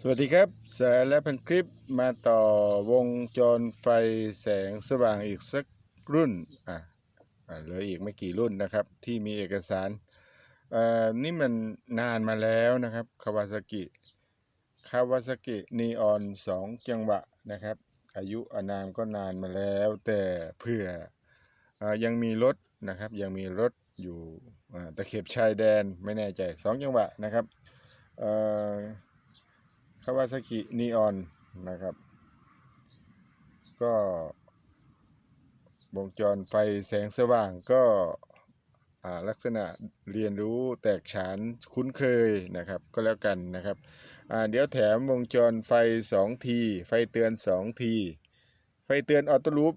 สวัสดีครับสายและพันคลิปมาต่อวงจรไฟแสงสว่างอีกสักรุ่นอะอะเหลืออีกไม่กี่รุ่นนะครับ ที่มีเอกสารเอ่อนี่มันนานมาแล้วนะครับคาวาซากิคาวาซากินีออนสองจังหวะนะครับ อายุอานามก็นานมาแล้ว แต่เพื่ออ่อยังมีรถนะครับ ยังมีรถอยู่อ่าตะเข็บชายแดนไม่แน่ใจสองจังหวะนะครับเอ่อ คาวาซากินีออนนะครับ ก็วงจรไฟแสงสว่างก็ลักษณะเรียนรู้แตกฉานคุ้นเคยนะครับก็แล้วกันนะครับเดี๋ยวแถมวงจรไฟ 2 ที ไฟเตือน 2 ที ไฟเตือนออโต้ลูป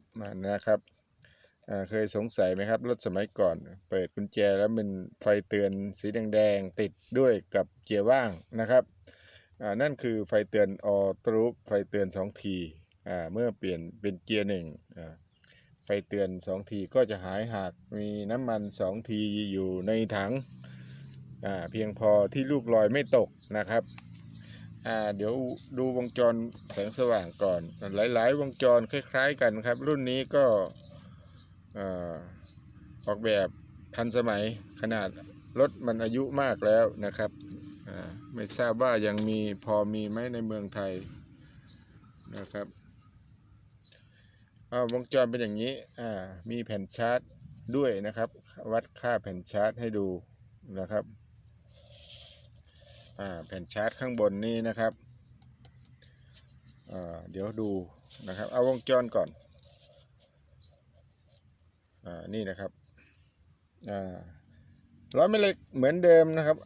นะครับเคยสงสัยไหมครับรถสมัยก่อน เปิดกุญแจแล้วมันไฟเตือนสีแดงๆติดด้วยกับเกียร์ว่างนะครับ นั่นคือไฟเตือนออต้รูปไฟเตือน2ทีเมื่อเปลี่ยนเป็นเกียร์หนึ่งไฟเตือน2ทีก็จะหายหากมีน้ำมัน2ทีอยู่ในถังเพียงพอที่ลูกลอยไม่ตกนะครับเดี๋ยวดูวงจรแสงสว่างก่อน หลาย ๆ วงจรคล้าย ๆ กันครับ รุ่นนี้ก็ออกแบบทันสมัยขนาดรถมันอายุมากแล้วนะครับ ไม่ทราบว่ายังมีพอมีไหมในเมืองไทยนะครับอ่าวงจรเป็นอย่างนี้อ่ามีแผ่นชาร์จด้วยนะครับ วัดค่าแผ่นชาร์จให้ดูนะครับอ่าแผ่นชาร์จข้างบนนี้นะครับอ่าเดี๋ยวดูนะครับ เอาวงจรก่อนอ่านี่นะครับอ่าร้อยแม่เหล็กเหมือนเดิมนะครับ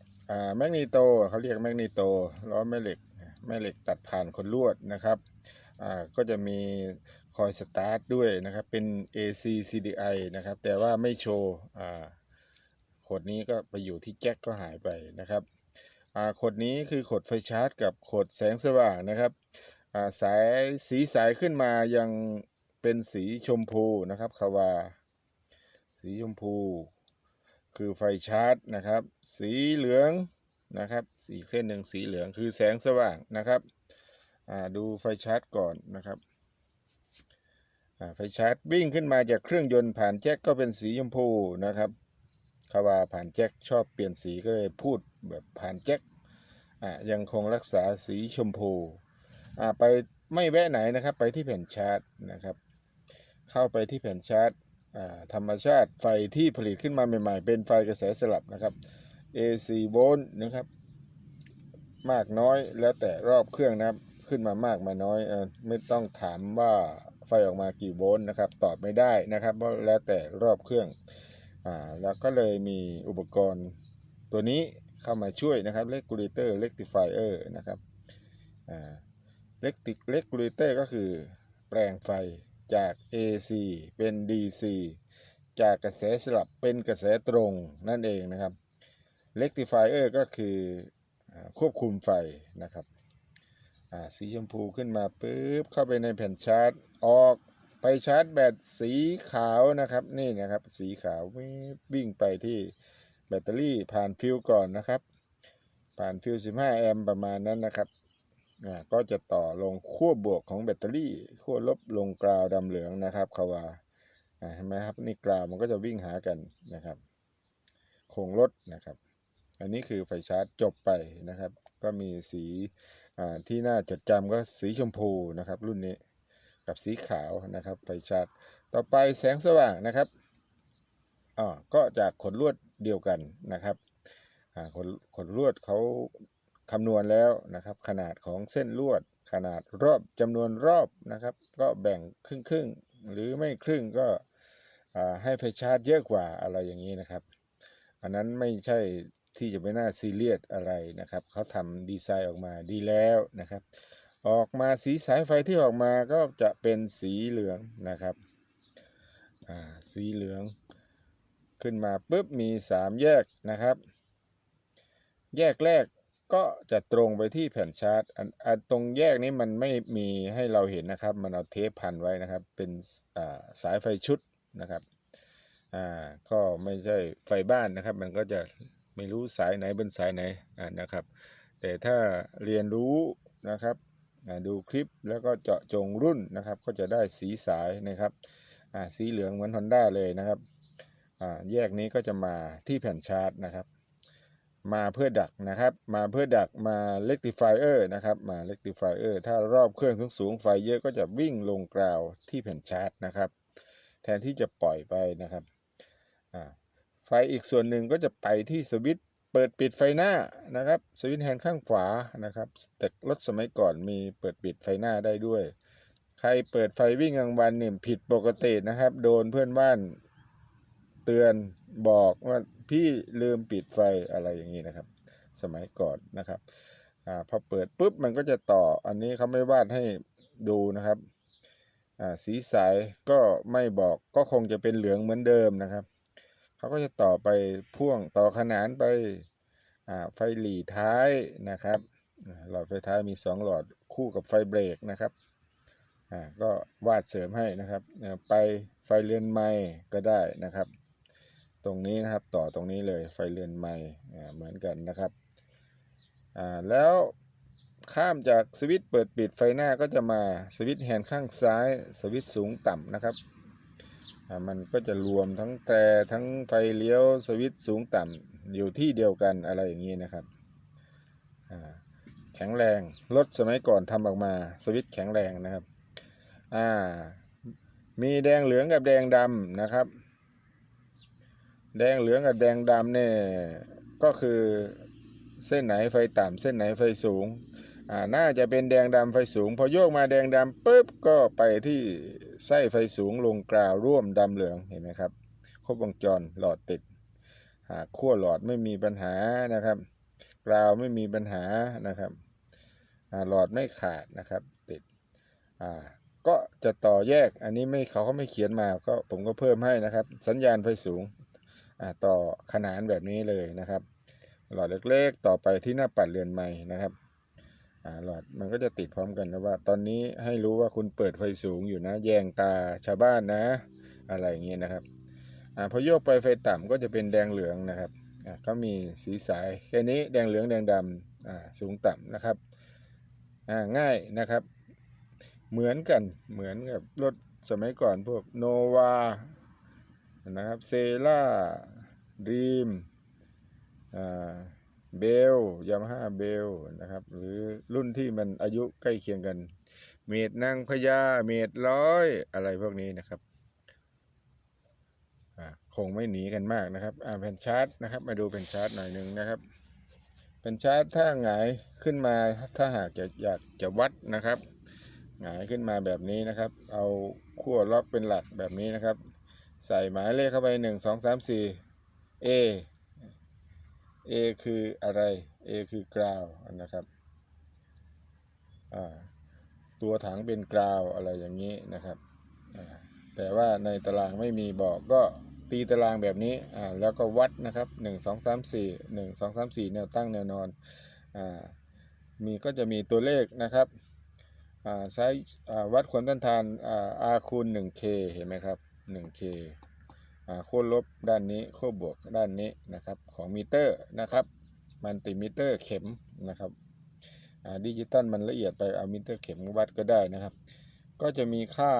แมกนีโตเขาเรียกแมกนีโตล้อแม่เหล็กแม่เหล็กตัดผ่านคนลวดนะครับก็จะมีคอยสตาร์ทด้วยนะครับเป็น AC CDI นะครับแต่ว่าไม่โชว์ขดนี้ก็ไปอยู่ที่แจ็คก็หายไปนะครับขดนี้คือขดไฟชาร์จ กับขดแสงสว่างนะครับาสายสีสายขึ้นมายังเป็นสีชมพูนะครับคาวาสีชมพู คือไฟชาร์จนะครับ สีเหลืองนะครับสีเส้นหนึ่งสีเหลืองคือแสงสว่างนะครับดูไฟชาร์จก่อนนะครับไฟชาร์จวิ่งขึ้นมาจากเครื่องยนต์ผ่านแจ็คก็เป็นสีชมพูนะครับคาว่าผ่านแจ็คชอบเปลี่ยนสีก็เลยพูดแบบผ่านแจ็คอ่ายังคงรักษาสีชมพูไปไม่แวะไหนนะครับ ไปที่แผ่นชาร์จนะครับ เข้าไปที่แผ่นชาร์จ ธรรมชาติไฟที่ผลิตขึ้นมาใหม่ๆ เป็นไฟกระแสสลับนะครับ AC โวลต์นะครับ มากน้อยแล้วแต่รอบเครื่องนะครับ ขึ้นมามากมาน้อยอไม่ต้องถามว่าไฟออกมากี่โวลต์นะครับ ตอบไม่ได้นะครับเพราะแล้วแต่รอบเครื่องอ่าแล้วก็เลยมีอุปกรณ์ตัวนี้เข้ามาช่วยนะครับ regulator rectifier นะครับอ่า regulator ก็คือแปลงไฟ จาก AC เป็น DC จากกระแสสลับเป็นกระแสตรงนั่นเองนะครับ rectifier ก็คือควบคุมไฟนะครับสีชมพูขึ้นมาปุ๊บเข้าไปในแผ่นชาร์จออกไปชาร์จแบตสีขาวนะครับนี่นะครับสีขาววิ่งไปที่แบตเตอรี่ผ่านฟิวก่อนนะครับ ผ่านฟิว 15 แอมป์ประมาณนั้นนะครับ ก็จะต่อลงขั้วบวกของแบตเตอรี่ขั้วลบลงกราวดำเหลืองนะครับคาวาอ่าเห็นไหมครับนี่กราวมันก็จะวิ่งหากันนะครับโครงรถนะครับ อันนี้คือไฟชาร์จจบไปนะครับ ก็มีสีที่น่าจดจำก็สีชมพูนะครับ รุ่นนี้กับสีขาวนะครับ ไฟชาร์จต่อไปแสงสว่างนะครับอ่าก็จากขนลวดเดียวกันนะครับขนขนลวดเขา คำนวณแล้วนะครับ ขนาดของเส้นลวด ขนาดรอบจำนวนรอบนะครับ ก็แบ่งครึ่งครึ่งหรือไม่ครึ่งก็ให้ไฟชาร์จเยอะกว่าอะไรอย่างนี้นะครับ อันนั้นไม่ใช่ที่จะไม่น่าซีเรียสอะไรนะครับเขาทำดีไซน์ออกมาดีแล้วนะครับ ออกมาสีสายไฟที่ออกมาก็จะเป็นสีเหลืองนะครับสีเหลือง ขึ้นมาปุ๊บมี 3 แยกนะครับ แยกแรก ก็จะตรงไปที่แผ่นชาร์จอันตรงแยกนี้มันไม่มีให้เราเห็นนะครับ มันเอาเทปพันไว้นะครับ เป็นสายไฟชุดนะครับอ่าก็ไม่ใช่ไฟบ้านนะครับ มันก็จะไม่รู้สายไหนเป็นสายไหนนะครับ แต่ถ้าเรียนรู้นะครับดูคลิปแล้วก็เจาะจงรุ่นนะครับ ก็จะได้สีสายนะครับสีเหลืองเหมือน Honda เลยนะครับแยกนี้ก็จะมาที่แผ่นชาร์จนะครับ มาเพื่อดักนะครับ มาเพื่อดักมาเ e กติฟายเออร์นะครับ มาเ e กติฟายเออร์ถ้ารอบเครื่องสูงสูงไฟเยอะก็จะวิ่งลงกราวที่แผ่นชาร์จนะครับ แทนที่จะปล่อยไปนะครับไฟอีกส่วนหนึ่งก็จะไปที่สวิตช์เปิดปิดไฟหน้านะครับ สวิตช์แฮนด์ข้างขวานะครับ แต่รถสมัยก่อนมีเปิดปิดไฟหน้าได้ด้วย ใครเปิดไฟวิ่งกลางวันเนี่ยผิดปกตินะครับ โดนเพื่อนบ้านเตือนบอกว่า พี่ลืมปิดไฟอะไรอย่างนี้นะครับ สมัยก่อนนะครับอ่าพอเปิดปุ๊บมันก็จะต่ออันนี้เขาไม่วาดให้ดูนะครับอ่าสีสายก็ไม่บอกก็คงจะเป็นเหลืองเหมือนเดิมนะครับเขาก็จะต่อไปพ่วงต่อขนานไปอ่าไฟหลีท้ายนะครับหลอดไฟท้ายมีสองหลอดคู่กับไฟเบรกนะครับอ่าก็วาดเสริมให้นะครับไปไฟเรือนไม้ก็ได้นะครับ ตรงนี้นะครับต่อตรงนี้เลยไฟเรือนไม้อ่าเหมือนกันนะครับแล้วข้ามจากสวิตช์เปิดปิดไฟหน้าก็จะมาสวิตช์แฮนด์ข้างซ้าย สวิตช์สูงต่ำนะครับมันก็จะรวมทั้งแตรทั้งไฟเลี้ยวสวิตช์สูงต่ำอยู่ที่เดียวกันอะไรอย่างนี้นะครับแข็งแรงรถสมัยก่อนทำออกมาสวิตช์แข็งแรงนะครับมีแดงเหลืองกับแดงดำนะครับ แดงเหลืองกับแดงดำเนี่ยก็คือเส้นไหนไฟต่ำเส้นไหนไฟสูงอ่าน่าจะเป็นแดงดำไฟสูง พอโยกมาแดงดำปุ๊บก็ไปที่ไส้ไฟสูงลงกราวร่วมดำเหลืองเห็นไหมครับ ครบวงจรหลอดติดหากขั้วหลอดไม่มีปัญหานะครับกราวไม่มีปัญหานะครับหลอดไม่ขาดนะครับติดอ่าก็จะต่อแยกอันนี้ไม่เขาก็ไม่เขียนมาก็ผมก็เพิ่มให้นะครับ สัญญาณไฟสูง ต่อขนานแบบนี้เลยนะครับ หลอดเล็กๆ ต่อไปที่หน้าปัดเรือนไม้นะครับอ่าหลอดมันก็จะติดพร้อมกันนะว่า ตอนนี้ให้รู้ว่าคุณเปิดไฟสูงอยู่นะ แยงตาชาวบ้านนะ อะไรอย่างเงี้ยนะครับอ่าพอโยกไปไฟต่ำก็จะเป็นแดงเหลืองนะครับอ่าก็มีสีสายแค่นี้แดงเหลืองแดงดำอ่าสูงต่ำนะครับอ่าง่ายนะครับ เหมือนกันเหมือนกับรถสมัยก่อนพวกโนวานะครับเซล่า ดีมเบลยามาฮ่าเบลนะครับ หรือรุ่นที่มันอายุใกล้เคียงกัน เมดนางพญาเมดร้อยอะไรพวกนี้นะครับอ่าคงไม่หนีกันมากนะครับอ่าแผ่นชาร์จนะครับ มาดูแผ่นชาร์จหน่อยหนึ่งนะครับแผ่นชาร์จถ้าหงายขึ้นมาถ้าหากจะอยากจะวัดนะครับหงายขึ้นมาแบบนี้นะครับ เอาขั้วล็อกเป็นหลักแบบนี้นะครับ ใส่หมายเลขเข้าไปหนึ่งสองสามสี่ A A คืออะไร A คือกราวนะครับตัวถังเป็นกราวอะไรอย่างนี้นะครับ แต่ว่าในตารางไม่มีบอกก็ตีตารางแบบนี้ แล้วก็วัดนะครับหนึ่งสองสามสี่หนึ่งสองสามสี่แนวตั้งแนวนอนอมีก็จะมีตัวเลขนะครับใช้วัดความต้านทานอ่า R คูณ 1K เห็นไหมครับ 1K อ่า ขั้วลบด้านนี้ขั้วบวกด้านนี้นะครับของมิเตอร์นะครับมันติมิเตอร์เข็มนะครับดิจิตอลมันละเอียดไปเอามิเตอร์เข็มวัดก็ได้นะครับ ก็จะมีค่า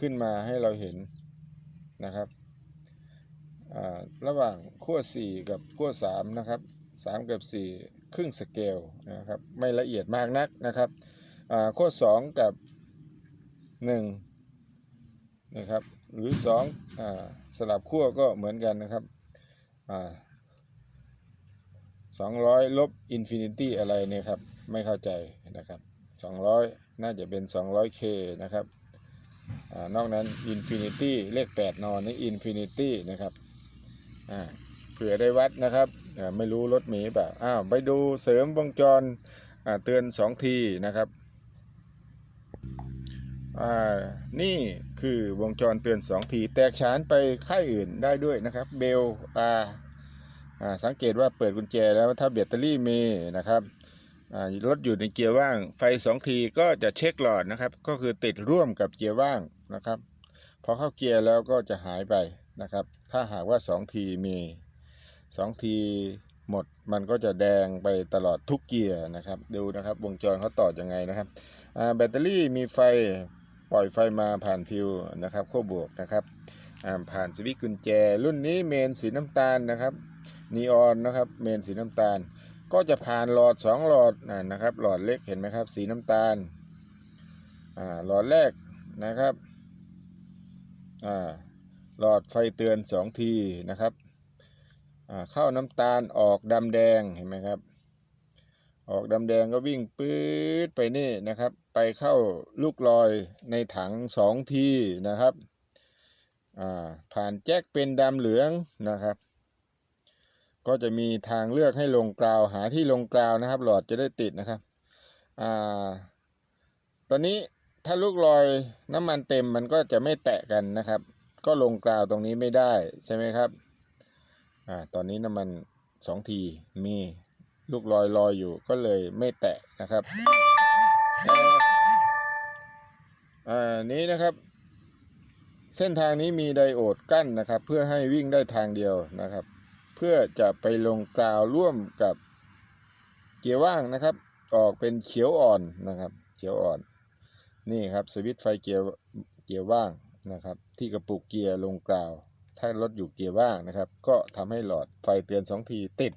ขึ้นมาให้เราเห็นนะครับระหว่างขั้ว4กับขั้ว3นะครับ3กับ 4 ครึ่งสเกลนะครับไม่ละเอียดมากนักนะครับขั้ว2กับ 1 นะครับ หรือสองอสลับขั้วก็เหมือนกันนะครับสองร้อยลบอินฟินิตี้อะไรเนี่ยครับ ไม่เข้าใจนะครับสองร้อยน่าจะเป็นสองร้อยเคนะครับอนอกนั้นอินฟินิตี้เลขแปดนอนนี่อินฟินิตี้นะครับเผื่อได้วัดนะครับไม่รู้รถหมีเปล่าอ้าวไปดูเสริมวงจรเตือนสองทีนะครับ นี่คือวงจรเตือน2ทีแตกฉานไปค่ายอื่นได้ด้วยนะครับ เบลอาอ่าสังเกตว่าเปิดกุญแจแล้วถ้าแบตเตอรี่มีนะครับรถอยู่ในเกียร์ว่าง ไฟ 2 ทีก็จะเช็คหลอดนะครับ ก็คือติดร่วมกับเกียร์ว่างนะครับพอเข้าเกียร์แล้วก็จะหายไปนะครับ ถ้าหากว่า 2 ทีมี 2 ทีหมดมันก็จะแดงไปตลอดทุกเกียร์นะครับ ดูนะครับวงจรเขาต่อยังไงนะครับแบตเตอรี่มีไฟ ปล่อยไฟมาผ่านฟิวนะครับขั้วบวกนะครับผ่านสวิตช์กุญแจ รุ่นนี้เมนสีน้ำตาลนะครับนีออนนะครับเมนสีน้ำตาล ก็จะผ่านหลอด 2 หลอดนะครับ หลอดเล็กเห็นไหมครับ สีน้ำตาลหลอดแรกนะครับหลอดไฟเตือน 2 ทีนะครับเข้าน้ำตาลออกดำแดงเห็นไหมครับ ออกดำแดงก็วิ่งปื๊ดไปนี่นะครับ ไปเข้าลูกลอยในถัง2ทีนะครับ ผ่านแจ็คเป็นดำเหลืองนะครับ ก็จะมีทางเลือกให้ลงกราวหาที่ลงกราวนะครับ หลอดจะได้ติดนะครับอตอนนี้ถ้าลูกลอยน้ำมันเต็มมันก็จะไม่แตะกันนะครับ ก็ลงกราวตรงนี้ไม่ได้ใช่ไหมครับอตอนนี้น้ำมันสองทีมีลูกลอยลอยอยู่ก็เลยไม่แตะนะครับ อ่านี้นะครับ เส้นทางนี้มีไดโอดกั้นนะครับ เพื่อให้วิ่งได้ทางเดียวนะครับ เพื่อจะไปลงกราวร่วมกับเกียร์ว่างนะครับ ออกเป็นเขียวอ่อนนะครับ เขียวอ่อน นี่ครับสวิตช์ไฟเกียร์เกียร์ว่างนะครับ ที่กระปุกเกียร์ลงกราว ถ้ารถอยู่เกียร์ว่างนะครับ ก็ทำให้หลอดไฟเตือนสองทีติด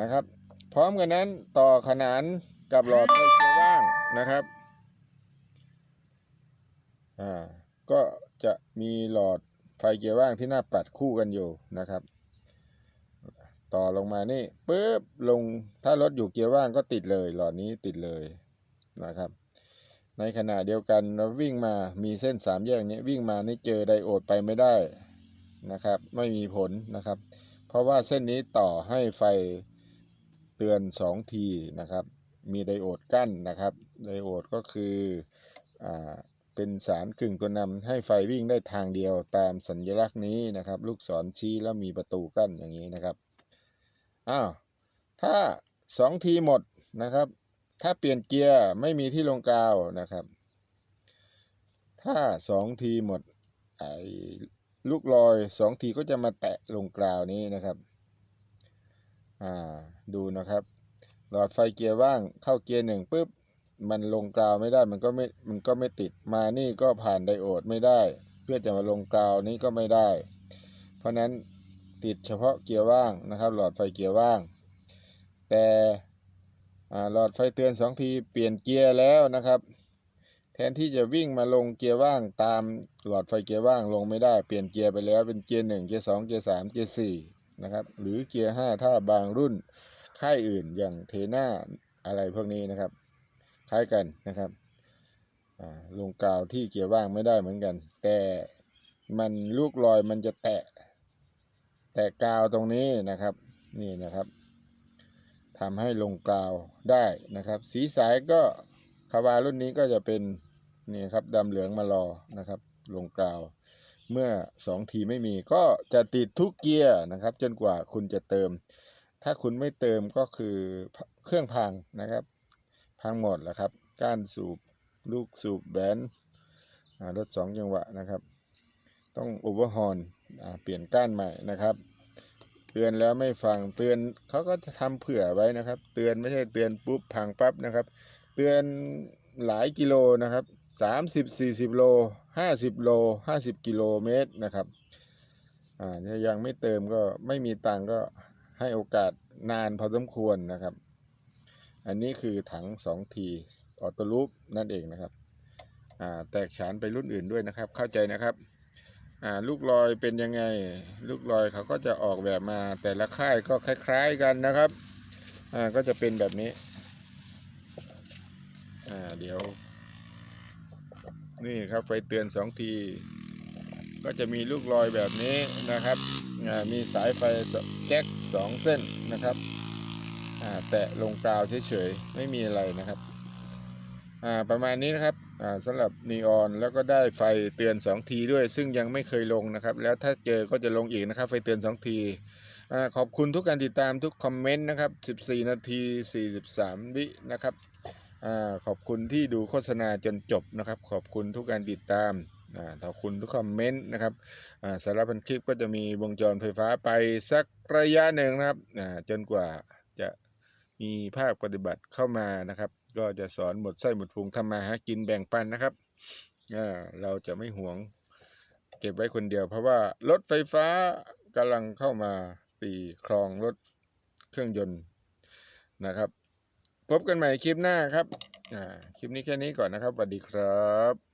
นะครับ พร้อมกันนั้นต่อขนาน กับหลอดไฟเกียร์ว่างนะครับอ่าก็จะมีหลอดไฟเกียร์ว่างที่หน้าปัดคู่กันอยู่นะครับ ต่อลงมานี่ปุ๊บลงถ้ารถอยู่เกียร์ว่างก็ติดเลย หลอดนี้ติดเลยนะครับ ในขณะเดียวกันเราวิ่งมามีเส้นสามแยกนี้วิ่งมานี่เจอไดโอดไปไม่ได้นะครับ ไม่มีผลนะครับ เพราะว่าเส้นนี้ต่อให้ไฟเตือน 2 ทีนะครับ มีไดโอดกั้นนะครับ ไดโอดก็คืออ่าเป็นสารกึ่งตัวนำให้ไฟวิ่งได้ทางเดียวตามสัญลักษณ์นี้นะครับ ลูกศรชี้แล้วมีประตูกั้นอย่างนี้นะครับอ้าวถ้าสองทีหมดนะครับ ถ้าเปลี่ยนเกียร์ไม่มีที่ลงกาวนะครับ ถ้าสองทีหมดไอ้ลูกลอยสองทีก็จะมาแตะลงกาวนี้นะครับ อ่า ดูนะครับ หลอดไฟเกียร์ว่างเข้าเกียร์หนึ่งปุ๊บมันลงกราวไม่ได้มันก็ไม่มันก็ไม่ติดมานี่ก็ผ่านไดโอดไม่ได้ เพื่อจะมาลงกราวนี้ก็ไม่ได้ เพราะนั้นติดเฉพาะเกียร์ว่างนะครับ หลอดไฟเกียร์ว่าง แต่หลอดไฟเตือนสองทีเปลี่ยนเกียร์แล้วนะครับ แทนที่จะวิ่งมาลงเกียร์ว่างตามหลอดไฟเกียร์ว่างลงไม่ได้เปลี่ยนเกียร์ไปแล้วเป็นเกียร์หนึ่งเกียร์สองเกียร์สามเกียร์สี่นะครับหรือเกียร์ห้าถ้าบางรุ่น ค่ายอื่นอย่างเทน่าอะไรพวกนี้นะครับ คล้ายกันนะครับลงกาวที่เกียร์ว่างไม่ได้เหมือนกัน แต่มันลูกลอยมันจะแตะ แตะกาวตรงนี้นะครับนี่นะครับทำให้ลงกาวได้นะครับ สีสายก็คาวารุ่นนี้ก็จะเป็นนี่ครับดำเหลืองมารอนะครับ ลงกาวเมื่อ 2 ทีไม่มีก็จะติดทุกเกียร์นะครับ จนกว่าคุณจะเติม ถ้าคุณไม่เติมก็คือเครื่องพังนะครับ พังหมดแล้วครับ ก้านสูบลูกสูบแบนรถสองจังหวะนะครับ ต้องโอเวอร์ฮอนเปลี่ยนก้านใหม่นะครับ เตือนแล้วไม่ฟังเตือนเขาก็จะทำเผื่อไว้นะครับ เตือนไม่ใช่เตือนปุ๊บพังปั๊บนะครับ เตือนหลายกิโลนะครับสามสิบสี่สิบโลห้าสิบโลห้าสิบกิโลเมตรนะครับอ่าถ้ายังไม่เติมก็ไม่มีตังก็ ให้โอกาสนานพอสมควรนะครับ อันนี้คือถัง 2T ออโต้ลูปนั่นเองนะครับอ่าแตกฉานไปรุ่นอื่นด้วยนะครับ เข้าใจนะครับอ่าลูกลอยเป็นยังไง ลูกลอยเขาก็จะออกแบบมาแต่ละค่ายก็คล้าย ๆกันนะครับอ่าก็จะเป็นแบบนี้อ่าเดี๋ยว นี่ครับไฟเตือน 2T ก็จะมีลูกลอยแบบนี้นะครับ มีสายไฟแจ็ค2เส้นนะครับแตะลงกราวเฉยๆ ไม่มีอะไรนะครับ ประมาณนี้นะครับสำหรับนีออนแล้วก็ได้ไฟเตือน 2 ทีด้วย ซึ่งยังไม่เคยลงนะครับ แล้วถ้าเจอก็จะลงอีกนะครับ ไฟเตือน 2 ทีขอบคุณทุกการติดตามทุกคอมเมนต์นะครับ 14 นาที 43 วินะครับอขอบคุณที่ดูโฆษณาจนจบนะครับ ขอบคุณทุกการติดตาม ขอบคุณทุกคอมเมนต์นะครับสารพันคลิปก็จะมีวงจรไฟฟ้าไปสักระยะหนึ่งนะครับจนกว่าจะมีภาคปฏิบัติเข้ามานะครับ ก็จะสอนหมดไส้หมดพุงทำมาหากินแบ่งปันนะครับเราจะไม่หวงเก็บไว้คนเดียว เพราะว่ารถไฟฟ้ากำลังเข้ามาตีครองรถเครื่องยนต์นะครับ พบกันใหม่คลิปหน้าครับคลิปนี้แค่นี้ก่อนนะครับสวัสดีครับ